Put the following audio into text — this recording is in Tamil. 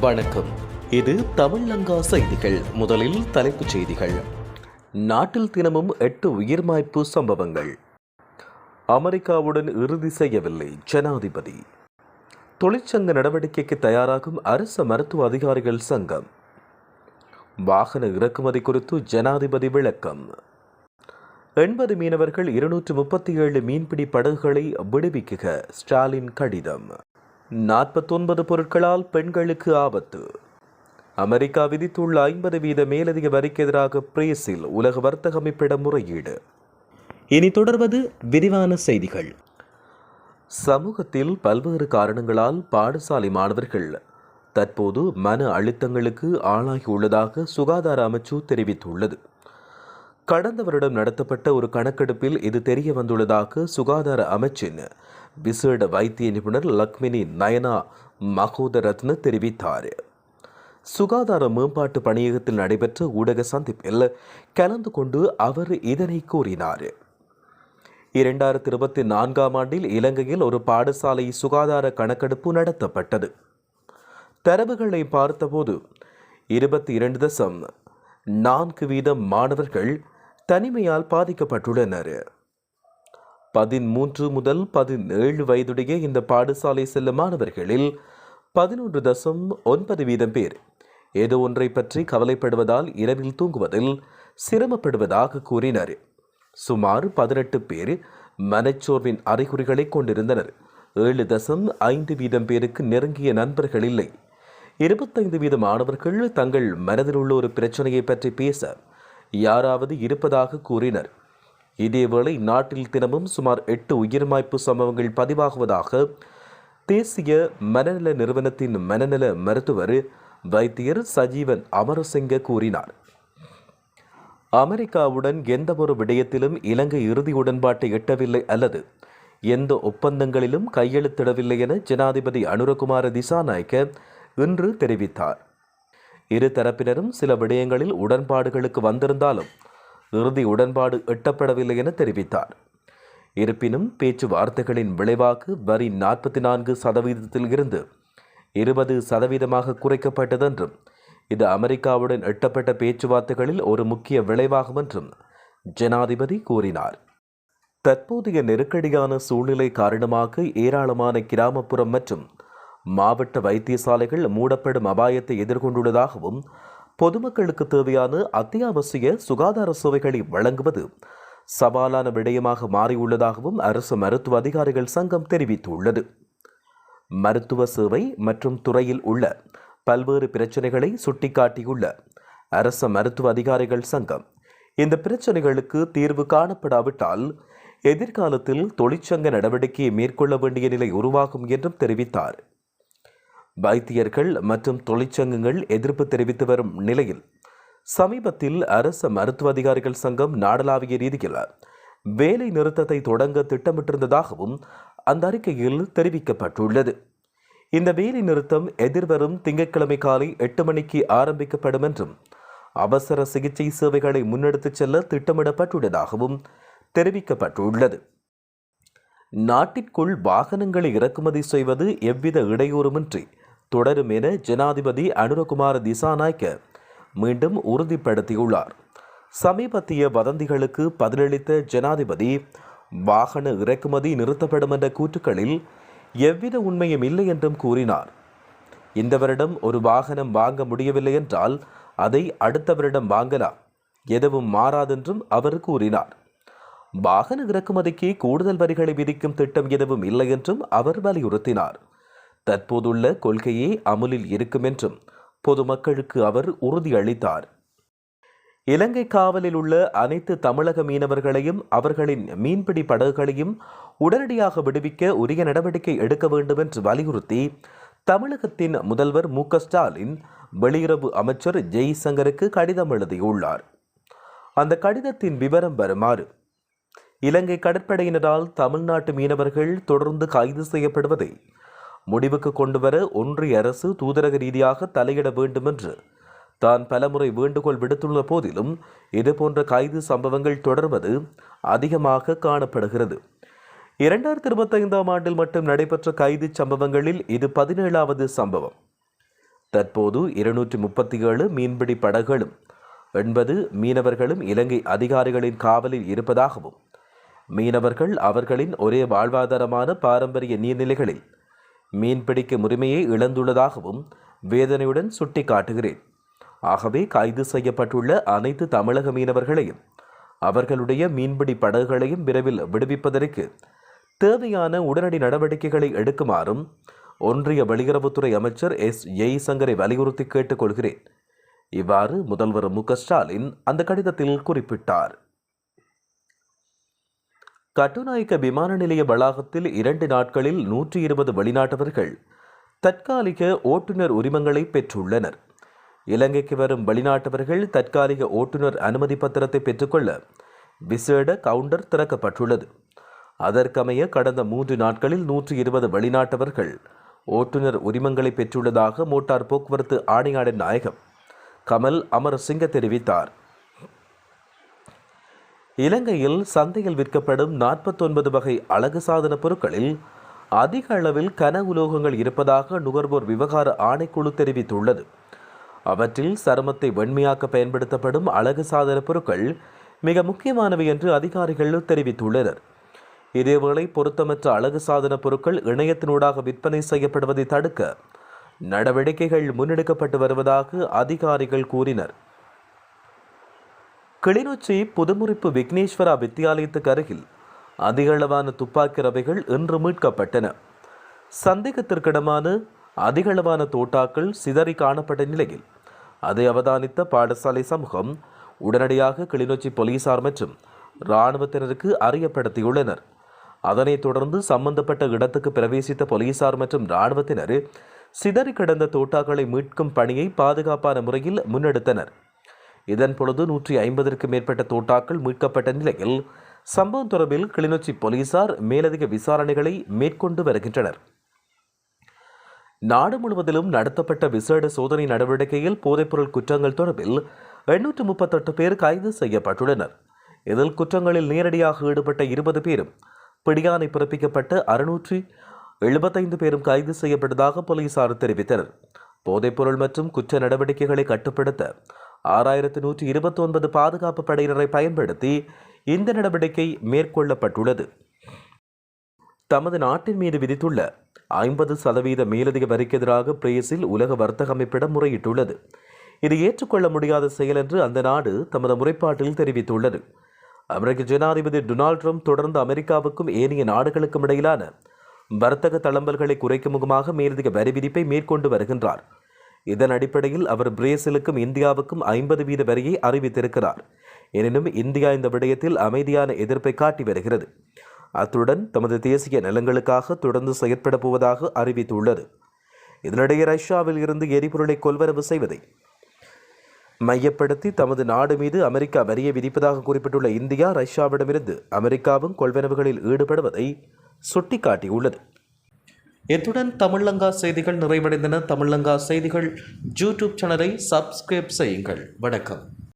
வணக்கம். இது தமிழங்கா செய்திகள். முதலில் தலைப்புச் செய்திகள். நாட்டில் தினமும் எட்டு உயிர்மாய்ப்பு சம்பவங்கள். அமெரிக்காவுடன் இறுதி செய்யவில்லை ஜனாதிபதி. தொழிற்சங்க நடவடிக்கைக்கு தயாராகும் அரசு மருத்துவ அதிகாரிகள் சங்கம். வாகன இறக்குமதி குறித்து ஜனாதிபதி விளக்கம். எண்பது மீனவர்கள் இருநூற்று முப்பத்தி ஏழு மீன்பிடி படகுகளை விடுவிக்குக ஸ்டாலின் கடிதம். நாற்பத்தொன்பது பொருட்களால் பெண்களுக்கு ஆபத்து. அமெரிக்கா விதித்துள்ள ஐம்பது வீத மேலதிக வரிக்கு எதிராக பிரேசில் உலக வர்த்தக அமைப்பிடம் முறையீடு. இனி தொடர்வது விரிவான செய்திகள். சமூகத்தில் பல்வேறு காரணங்களால் பாடசாலை மாணவர்கள் தற்போது மன அழுத்தங்களுக்கு ஆளாகியுள்ளதாக சுகாதார அமைச்சு தெரிவித்துள்ளது. கடந்த வருடம் நடத்தப்பட்ட ஒரு கணக்கெடுப்பில் இது தெரிய வந்துள்ளதாக சுகாதார அமைச்சின் விசேட வைத்திய நிபுணர் லக்மினி நயனா மகோதரத்ன தெரிவித்தார். சுகாதார மேம்பாட்டு பணியகத்தில் நடைபெற்ற ஊடக சந்திப்பில் கலந்து கொண்டு அவர் இதனை கூறினார். இரண்டாயிரத்தி இருபத்தி நான்காம் ஆண்டில் இலங்கையில் ஒரு பாடசாலை சுகாதார கணக்கெடுப்பு நடத்தப்பட்டது. தரவுகளை பார்த்தபோது இருபத்தி இரண்டு தசம் நான்கு வீதம் மாணவர்கள் தனிமையால் பாதிக்கப்பட்டுள்ளனர். பதிமூன்று முதல் பதினேழு வயதுடைய இந்த பாடசாலை செல்லும் மாணவர்களில் பதினொன்று தசம் ஒன்பது வீதம் பேர் ஏதோ ஒன்றை பற்றி கவலைப்படுவதால் இரவில் தூங்குவதில் சிரமப்படுவதாக கூறினர். சுமார் பதினெட்டு பேர் மனச்சோர்வின் அறிகுறிகளை கொண்டிருந்தனர். ஏழு தசம் ஐந்து வீதம் பேருக்கு நெருங்கிய நண்பர்கள் இல்லை. இருபத்தைந்து வீத மாணவர்கள் தங்கள் மனதில் உள்ள ஒரு பிரச்சனையை பற்றி பேச யாராவது இருப்பதாக கூறினர். இதேவேளை நாட்டில் தினமும் சுமார் எட்டு உயிர்மாய்ப்பு சம்பவங்கள் பதிவாகுவதாக தேசிய மனநல நிறுவனத்தின் மனநல மருத்துவர் வைத்தியர் சஜீவன் அமரசிங்க கூறினார். அமெரிக்காவுடன் எந்தவொரு விடயத்திலும் இலங்கை இறுதி உடன்பாட்டை எட்டவில்லை அல்லது எந்த ஒப்பந்தங்களிலும் கையெழுத்திடவில்லை என ஜனாதிபதி அனுரகுமார திசாநாயக்க இன்று தெரிவித்தார். இரு தரப்பினரும் சில விடயங்களில் உடன்பாடுகளுக்கு வந்திருந்தாலும் இறுதி உடன்பாடு எட்டப்படவில்லை என தெரிவித்தார். இருப்பினும் பேச்சுவார்த்தைகளின் விளைவாக வரி நாற்பத்தி நான்கு சதவீதத்தில் இருந்து இருபது சதவீதமாக குறைக்கப்பட்டதென்றும் இது அமெரிக்காவுடன் எட்டப்பட்ட பேச்சுவார்த்தைகளில் ஒரு முக்கிய விளைவாகும் என்றும் ஜனாதிபதி கூறினார். தற்போதைய நெருக்கடியான சூழ்நிலை காரணமாக ஏராளமான கிராமப்புறம் மற்றும் மாவட்ட வைத்தியசாலைகள் மூடப்படும் அபாயத்தை எதிர்கொண்டுள்ளதாகவும் பொதுமக்களுக்கு தேவையான அத்தியாவசிய சுகாதார சேவைகளை வழங்குவது சவாலான விடயமாக மாறியுள்ளதாகவும் அரசு மருத்துவ அதிகாரிகள் சங்கம் தெரிவித்துள்ளது. மருத்துவ சேவை மற்றும் துறையில் உள்ள பல்வேறு பிரச்சனைகளை சுட்டிக்காட்டியுள்ள அரச மருத்துவ அதிகாரிகள் சங்கம் இந்த பிரச்சனைகளுக்கு தீர்வு காணப்படாவிட்டால் எதிர்காலத்தில் தொழிற்சங்க நடவடிக்கையை மேற்கொள்ள வேண்டிய நிலை உருவாகும் என்றும் தெரிவித்தார். வைத்தியர்கள் மற்றும் தொழிற்சங்கங்கள் எதிர்ப்பு தெரிவித்து வரும் நிலையில் சமீபத்தில் அரச மருத்துவ அதிகாரிகள் சங்கம் நாடளாவிய ரீதியில் வேலை நிறுத்தத்தை தொடங்க திட்டமிட்டிருந்ததாகவும் அந்த அறிக்கையில் தெரிவிக்கப்பட்டுள்ளது. இந்த வேலை நிறுத்தம் எதிர்வரும் திங்கட்கிழமை காலை எட்டு மணிக்கு ஆரம்பிக்கப்படும் என்றும் அவசர சிகிச்சை சேவைகளை முன்னெடுத்துச் செல்ல திட்டமிடப்பட்டுள்ளதாகவும் தெரிவிக்கப்பட்டுள்ளது. நாட்டிற்குள் வாகனங்களை இறக்குமதி செய்வது எவ்வித இடையூறுமின்றி தொடரும் என ஜனாதிபதி அனுரகுமார திசாநாயக்க மீண்டும் உறுதிப்படுத்தியுள்ளார். சமீபத்திய வதந்திகளுக்கு பதிலளித்த ஜனாதிபதி வாகன இறக்குமதி நிறுத்தப்படும் என்ற கூற்றுக்களில் எவ்வித உண்மையும் இல்லை என்றும் கூறினார். இந்த வருடம் ஒரு வாகனம் வாங்க முடியவில்லை என்றால் அதை அடுத்த வருடம் வாங்கலாம். எதுவும் மாறாதென்றும் அவர் கூறினார். வாகன இறக்குமதிக்கு கூடுதல் வரிகளை விதிக்கும் திட்டம் எதுவும் இல்லை என்றும் அவர் வலியுறுத்தினார். தற்போதுள்ள கொள்கையே அமுலில் இருக்கும் என்றும் பொதுமக்களுக்கு அவர் உறுதியளித்தார். இலங்கை காவலில் உள்ள அனைத்து தமிழக மீனவர்களையும் அவர்களின் மீன்பிடி படகுகளையும் உடனடியாக விடுவிக்க உரிய நடவடிக்கை எடுக்க வேண்டும் என்று வலியுறுத்தி தமிழகத்தின் முதல்வர் மு. ஸ்டாலின் வெளியுறவு அமைச்சர் ஜெய்சங்கருக்கு கடிதம் எழுதியுள்ளார். அந்த கடிதத்தின் விவரம் வருமாறு இலங்கை கடற்படையினரால் தமிழ்நாட்டு மீனவர்கள் தொடர்ந்து கைது செய்யப்படுவதை முடிவுக்கு கொண்டுவர ஒன்றிய அரசு தூதரக ரீதியாக தலையிட வேண்டும் என்று தான் பலமுறை வேண்டுகோள் விடுத்துள்ள போதிலும் இதுபோன்ற கைது சம்பவங்கள் தொடர்வது அதிகமாக காணப்படுகிறது. இரண்டாயிரத்தி இருபத்தைந்தாம் ஆண்டில் மட்டும் நடைபெற்ற கைது சம்பவங்களில் இது பதினேழாவது சம்பவம். தற்போது இருநூற்றி முப்பத்தி ஏழு மீன்பிடி படகுகளும் எண்பது மீனவர்களும் இலங்கை அதிகாரிகளின் காவலில் இருப்பதாகவும் மீனவர்கள் அவர்களின் ஒரே வாழ்வாதாரமான பாரம்பரிய நீர்நிலைகளில் மீன்பிடிக்கும் உரிமையை இழந்துள்ளதாகவும் வேதனையுடன் சுட்டிக்காட்டுகிறேன். ஆகவே கைது செய்யப்பட்டுள்ள அனைத்து தமிழக மீனவர்களையும் அவர்களுடைய மீன்பிடி படகுகளையும் விரைவில் விடுவிப்பதற்கு தேவையான உடனடி நடவடிக்கைகளை எடுக்குமாறும் ஒன்றிய வெளியுறவுத்துறை அமைச்சர் எஸ். ஜெய்சங்கரை வலியுறுத்தி கேட்டுக்கொள்கிறேன். இவ்வாறு முதல்வர் மு. க. ஸ்டாலின் அந்த கடிதத்தில் குறிப்பிட்டார். கட்டுநாயக்க விமான நிலைய வளாகத்தில் இரண்டு நாட்களில் நூற்றி இருபது வெளிநாட்டவர்கள் தற்காலிக ஓட்டுநர் உரிமங்களை பெற்றுள்ளனர். இலங்கைக்கு வரும் வெளிநாட்டவர்கள் தற்காலிக ஓட்டுநர் அனுமதி பத்திரத்தை பெற்றுக்கொள்ள விசேட கவுண்டர் திறக்கப்பட்டுள்ளது. அதற்கமைய கடந்த மூன்று நாட்களில் நூற்றி இருபது வெளிநாட்டவர்கள் ஓட்டுநர் உரிமங்களை பெற்றுள்ளதாக மோட்டார் போக்குவரத்து ஆணையாளர் நாயகம் கமல் அமரசிங்க தெரிவித்தார். இலங்கையில் சந்தையில் விற்கப்படும் நாற்பத்தொன்பது வகை அழகு சாதன பொருட்களில் அதிக அளவில் கன உலோகங்கள் இருப்பதாக நுகர்வோர் விவகார ஆணைக்குழு தெரிவித்துள்ளது. அவற்றில் சருமத்தை வெண்மையாக்க பயன்படுத்தப்படும் அழகு சாதன பொருட்கள் மிக முக்கியமானவை என்று அதிகாரிகள் தெரிவித்துள்ளனர். இதேவேளை பொருத்தமற்ற அழகு சாதன பொருட்கள் இணையத்தினூடாக விற்பனை செய்யப்படுவதை தடுக்க நடவடிக்கைகள் முன்னெடுக்கப்பட்டு வருவதாக அதிகாரிகள் கூறினர். கிளிநொச்சி புதுமுறிப்பு விக்னேஸ்வரா வித்தியாலயத்துக்கு அருகில் அதிகளவான துப்பாக்கி ரவைகள் இன்று மீட்கப்பட்டன. சந்தேகத்திற்கிடமான அதிகளவான தோட்டாக்கள் சிதறி காணப்பட்ட நிலையில் அதை அவதானித்த பாடசாலை சமூகம் உடனடியாக கிளிநொச்சி போலீசார் மற்றும் இராணுவத்தினருக்கு அறியப்படுத்தியுள்ளனர். அதனைத் தொடர்ந்து சம்பந்தப்பட்ட இடத்துக்கு பிரவேசித்த போலீசார் மற்றும் இராணுவத்தினர் சிதறி கிடந்த தோட்டாக்களை மீட்கும் பணியை பாதுகாப்பான முறையில் முன்னெடுத்தனர். இதன் பொழுது நூற்றி ஐம்பதற்கு மேற்பட்ட தோட்டாக்கள் மீட்கப்பட்ட நிலையில் சம்பவம் தொடர்பில் கிளிநொச்சி போலீசார் மேலதிக விசாரணைகளை மேற்கொண்டு வருகின்றனர். நாடு முழுவதிலும் நடத்தப்பட்ட விசேட சோதனை நடவடிக்கையில் போதைப்பொருள் குற்றங்கள் தொடர்பில் எண்ணூற்று முப்பத்தெட்டு பேர் கைது செய்யப்பட்டுள்ளனர். இதில் குற்றங்களில் நேரடியாக ஈடுபட்ட இருபது பேரும் பிடியாணை பிறப்பிக்கப்பட்ட அறுநூற்றி எழுபத்தைந்து பேரும் கைது செய்யப்பட்டதாக போலீசார் தெரிவித்தனர். போதைப்பொருள் மற்றும் குற்ற நடவடிக்கைகளை கட்டுப்படுத்த ஆறாயிரத்து நூற்றி இருபத்தி ஒன்பது பாதுகாப்பு படையினரை பயன்படுத்தி இந்த நடவடிக்கை மேற்கொள்ளப்பட்டுள்ளது. தமது நாட்டின் மீது விதித்துள்ள ஐம்பது சதவீத மேலதிக வரிக்கு எதிராக பிரேசில் உலக வர்த்தக அமைப்பிடம் முறையிட்டுள்ளது. இது ஏற்றுக்கொள்ள முடியாத செயல் என்று அந்த நாடு தமது முறைப்பாட்டில் தெரிவித்துள்ளது. அமெரிக்க ஜனாதிபதி டொனால்ட் ட்ரம்ப் தொடர்ந்து அமெரிக்காவுக்கும் ஏனைய நாடுகளுக்கும் இடையிலான வர்த்தக தளம்பல்களை குறைக்கும் முகமாக மேலதிக வரி விதிப்பை மேற்கொண்டு வருகின்றார். இதன் அடிப்படையில் அவர் பிரேசிலுக்கும் இந்தியாவுக்கும் ஐம்பது வீத வரியை அறிவித்திருக்கிறார். எனினும் இந்தியா இந்த விடயத்தில் அமைதியான எதிர்ப்பை காட்டி வருகிறது. அத்துடன் தமது தேசிய நலன்களுக்காக தொடர்ந்து செயற்பட போவதாக அறிவித்துள்ளது. இதனிடையே ரஷ்யாவில் இருந்து எரிபொருளை கொள்வரவு செய்வதை மையப்படுத்தி தமது நாடு மீது அமெரிக்கா வரியை விதிப்பதாக குறிப்பிட்டுள்ள இந்தியா ரஷ்யாவிடமிருந்து அமெரிக்காவும் கொள்வனவுகளில் ஈடுபடுவதை சுட்டிக்காட்டியுள்ளது. இத்துடன் தமிழங்கா செய்திகள் நிறைவடைந்தன. தமிழங்கா செய்திகள் யூடியூப் சேனலை சப்ஸ்கிரைப் செய்யுங்கள். வணக்கம்.